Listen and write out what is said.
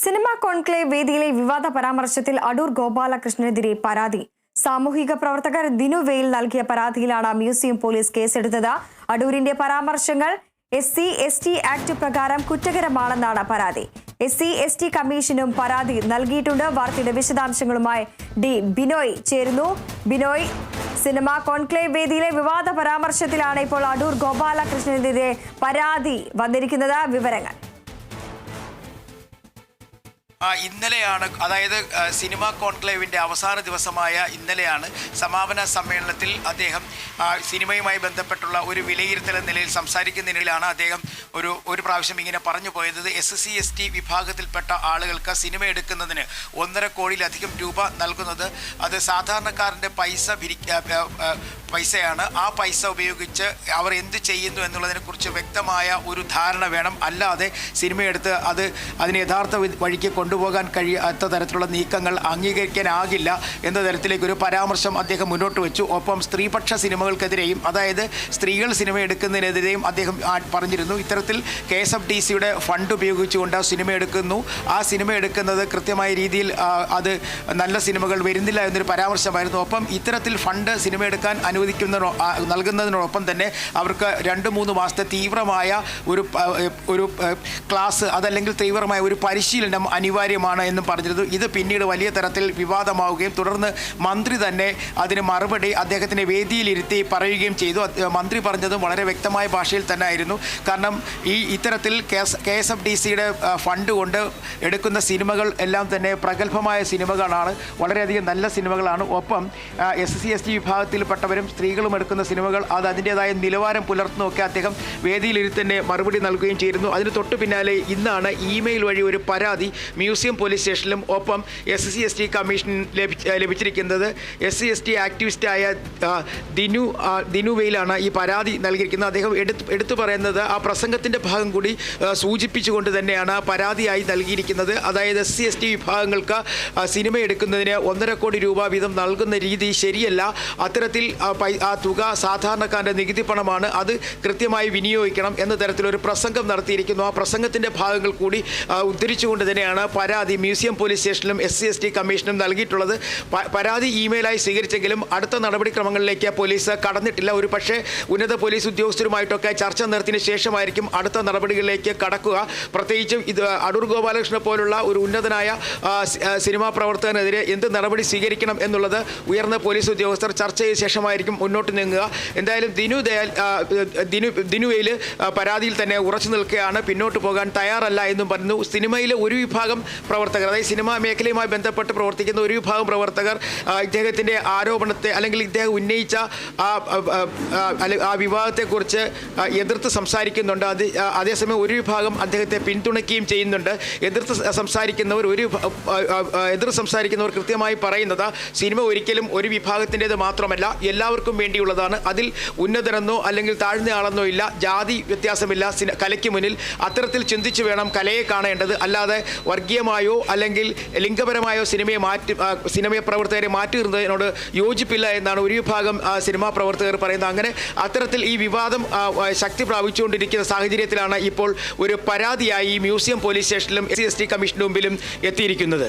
Cinema conclave വേദിയിലെ വിവാദ പരാമർശത്തിൽ അടൂർ ഗോപാലകൃഷ്ണനെതിരെ പരാതി. സാമൂഹിക പ്രവർത്തകർ ദിനു വെയിൽ നൽകിയ പരാതിയിലാണ് മ്യൂസിയം പോലീസ് കേസെടുത്തത്. അടൂരിന്റെ പരാമർശങ്ങൾ S C S T act പ്രകാരം കുറ്റകരമാണെന്നാണ് പരാതി. എസ് സി എസ് ടി കമ്മീഷനും പരാതി നൽകിയിട്ടുണ്ട്. വാർത്തയുടെ വിശദാംശങ്ങളുമായി ഡി ബിനോയ് ചേരുന്നു. ബിനോയ് സിനിമ കോൺക്ലേവ് വേദിയിലെ വിവാദ പരാമർശത്തിലാണ് ഇപ്പോൾ അടൂർ ഗോപാലകൃഷ്ണനെതിരെ പരാതി വന്നിരിക്കുന്നത്. വിവരങ്ങൾ. ഇന്നലെയാണ് അതായത് സിനിമ കോൺക്ലേവിന്റെ അവസാന ദിവസമായ ഇന്നലെയാണ് സമാപന സമ്മേളനത്തിൽ അദ്ദേഹം സിനിമയുമായി ബന്ധപ്പെട്ടുള്ള ഒരു വിലയിരുത്തൽ നിലയിൽ സംസാരിക്കുന്നതിനിടയിലാണ് അദ്ദേഹം ഒരു ഒരു പ്രാവശ്യം ഇങ്ങനെ പറഞ്ഞു പോയത്. എസ് സി എസ് ടി വിഭാഗത്തിൽപ്പെട്ട ആളുകൾക്ക് സിനിമ എടുക്കുന്നതിന് ഒന്നര കോടിയിലധികം രൂപ നൽകുന്നത് അത് സാധാരണക്കാരന്റെ പൈസ പൈസയാണ്. ആ പൈസ ഉപയോഗിച്ച് അവർ എന്ത് ചെയ്യുന്നു എന്നുള്ളതിനെക്കുറിച്ച് വ്യക്തമായ ഒരു ധാരണ വേണം. അല്ലാതെ സിനിമയെടുത്ത് അത് അതിന് യഥാർത്ഥ വഴിക്ക് കൊണ്ടുപോകാൻ കഴിയാത്ത തരത്തിലുള്ള നീക്കങ്ങൾ അംഗീകരിക്കാനാകില്ല എന്ന തരത്തിലേക്കൊരു പരാമർശം അദ്ദേഹം മുന്നോട്ട് വെച്ചു. ഒപ്പം സ്ത്രീപക്ഷ സിനിമകൾക്കെതിരെയും അതായത് സ്ത്രീകൾ സിനിമ എടുക്കുന്നതിനെതിരെയും അദ്ദേഹം പറഞ്ഞിരുന്നു. ഇത്തരത്തിൽ കെ എസ് എഫ് ഡി സിയുടെ ഫണ്ട് ഉപയോഗിച്ചുകൊണ്ട് സിനിമ എടുക്കുന്നു. ആ സിനിമ എടുക്കുന്നത് കൃത്യമായ രീതിയിൽ അത് നല്ല സിനിമകൾ വരുന്നില്ല എന്നൊരു പരാമർശമായിരുന്നു. ഒപ്പം ഇത്തരത്തിൽ ഫണ്ട് സിനിമ എടുക്കാൻ അനുവദിക്കുന്നതിനോ നൽകുന്നതിനോടൊപ്പം തന്നെ അവർക്ക് രണ്ട് മൂന്ന് മാസത്തെ തീവ്രമായ ഒരു ഒരു ക്ലാസ് അതല്ലെങ്കിൽ തീവ്രമായ ഒരു പരിശീലനം അനിവാര്യമാണ് എന്നും പറഞ്ഞിരുന്നു. ഇത് പിന്നീട് വലിയ തരത്തിൽ വിവാദമാവുകയും തുടർന്ന് മന്ത്രി തന്നെ അതിന് മറുപടി അദ്ദേഹത്തിന്റെ വേദിയിലിരുത്തി പറയുകയും ചെയ്തു. മന്ത്രി പറഞ്ഞതും വളരെ വ്യക്തമായ ഭാഷയിൽ തന്നെ ആയിരുന്നു കാരണം ഈ ഇത്തരത്തിൽ കെ എസ് എഫ് ഡി സിയുടെ ഫണ്ട് കൊണ്ട് എടുക്കുന്ന സിനിമകൾ എല്ലാം തന്നെ പ്രഗത്ഭമായ സിനിമകളാണ്. വളരെയധികം നല്ല സിനിമകളാണ്. ഒപ്പം എസ് സി എസ് ടി വിഭാഗത്തിൽപ്പെട്ടവരും സ്ത്രീകളും എടുക്കുന്ന സിനിമകൾ അത് അതിന്റെതായ നിലവാരം പുലർത്തുന്നൊക്കെ അദ്ദേഹം വേദിയിലിരുത്തി തന്നെ മറുപടി നൽകുകയും ചെയ്തിരുന്നു. അതിന് തൊട്ടു പിന്നാലെ ഇന്നാണ് ഇമെയിൽ വഴി ഒരു പരാതി മ്യൂസിയം പോലീസ് സ്റ്റേഷനിലും ഒപ്പം S C S T commission ലഭിച്ച ലഭിച്ചിരിക്കുന്നത്. എസ് സി എസ് ടി ആക്ടിവിസ്റ്റായ ദിനു ദിനുവയിലാണ് ദിനു വെയിലാണ് ഈ പരാതി നൽകിയിരിക്കുന്നത്. അദ്ദേഹം എടുത്ത് എടുത്തു പറയുന്നത് ആ പ്രസംഗത്തിന്റെ ഭാഗം കൂടി സൂചിപ്പിച്ചുകൊണ്ട് തന്നെയാണ് പരാതിയായി നൽകിയിരിക്കുന്നത്. അതായത് എസ് സി എസ് ടി വിഭാഗങ്ങൾക്ക് സിനിമ എടുക്കുന്നതിന് ഒന്നര കോടി രൂപ വീതം നൽകുന്ന രീതി ശരിയല്ല. അത്തരത്തിൽ ആ തുക സാധാരണക്കാരന്റെ നികുതി പണമാണ്. അത് കൃത്യമായി വിനിയോഗിക്കണം എന്ന തരത്തിലൊരു പ്രസംഗം നടത്തിയിരിക്കുന്നു. ആ പ്രസംഗത്തിന്റെ ഭാഗങ്ങൾ കൂടി ഉദ്ധരിച്ചുകൊണ്ട് തന്നെയാണ് പരാതി മ്യൂസിയം പോലീസ് സ്റ്റേഷനിലും എസ് സി എസ് ടി കമ്മീഷനും നൽകിയിട്ടുള്ളത്. പരാതി ഇമെയിലായി സ്വീകരിച്ചെങ്കിലും അടുത്ത നടപടിക്രമങ്ങളിലേക്ക് പോലീസ് കടന്നിട്ടില്ല. ഒരു പക്ഷേ ഉന്നത പോലീസ് ഉദ്യോഗസ്ഥരുമായിട്ടൊക്കെ ചർച്ച നടത്തിയതിനു ശേഷമായിരിക്കും അടുത്ത നടപടികളിലേക്ക് കടക്കുക. പ്രത്യേകിച്ചും ഇത് അടൂർ ഗോപാലകൃഷ്ണനെ പോലുള്ള ഒരു ഉന്നതനായ സിനിമാ പ്രവർത്തകനെതിരെ എന്ത് നടപടി സ്വീകരിക്കണം എന്നുള്ളത് ഉയർന്ന പോലീസ് ഉദ്യോഗസ്ഥർ ചർച്ച ചെയ്ത ശേഷമായിരിക്കും. മുന്നോട്ട് നീങ്ങുക. എന്തായാലും ദിനു ദയാൽ ദിനു ദിനുവയിൽ പരാതിയിൽ തന്നെ ഉറച്ചു നിൽക്കുകയാണ്. പിന്നോട്ട് പോകാൻ തയ്യാറല്ല എന്നും പറഞ്ഞു. സിനിമയിലെ ഒരു വിഭാഗം പ്രവർത്തകർ അതായത് സിനിമാ മേഖലയുമായി ബന്ധപ്പെട്ട് പ്രവർത്തിക്കുന്ന ഒരു വിഭാഗം പ്രവർത്തകർ ഇദ്ദേഹത്തിന്റെ ആരോപണത്തെ അല്ലെങ്കിൽ ഇദ്ദേഹം ഉന്നയിച്ച ആ ആ, വിവാഹത്തെക്കുറിച്ച് എതിർത്ത് സംസാരിക്കുന്നുണ്ട്. അത് അതേസമയം ഒരു വിഭാഗം അദ്ദേഹത്തെ പിന്തുണയ്ക്കുകയും ചെയ്യുന്നുണ്ട്. എതിർത്ത് സംസാരിക്കുന്നവർ ഒരു എതിർ സംസാരിക്കുന്നവർ കൃത്യമായി പറയുന്നത് സിനിമ ഒരിക്കലും ഒരു വിഭാഗത്തിന്റേത് മാത്രമല്ല എല്ലാവർക്കും വേണ്ടിയുള്ളതാണ്. അതിൽ ഉന്നതനെന്നോ അല്ലെങ്കിൽ താഴ്ന്നയാളെന്നോ ഇല്ല. ജാതി വ്യത്യാസമില്ല. കലയ്ക്ക് മുന്നിൽ അത്തരത്തിൽ ചിന്തിച്ചു വേണം കലയെ കാണേണ്ടത്. അല്ലാതെ വർഗീയമായോ അല്ലെങ്കിൽ ലിംഗപരമായോ സിനിമയെ മാറ്റി സിനിമയ പ്രവർത്തകരെ മാറ്റി യോജിപ്പില്ല എന്നാണ് ഒരു വിഭാഗം സിനിമാ പ്രവർത്തകർ പറയുന്നത്. അങ്ങനെ അത്തരത്തിൽ ഈ വിവാദം ശക്തി പ്രാപിച്ചുകൊണ്ടിരിക്കുന്ന സാഹചര്യത്തിലാണ് ഇപ്പോൾ ഒരു പരാതിയായി മ്യൂസിയം പോലീസ് സ്റ്റേഷനിലും എസ് സി എസ് ടി കമ്മീഷന് മുമ്പിലും എത്തിയിരിക്കുന്നത്.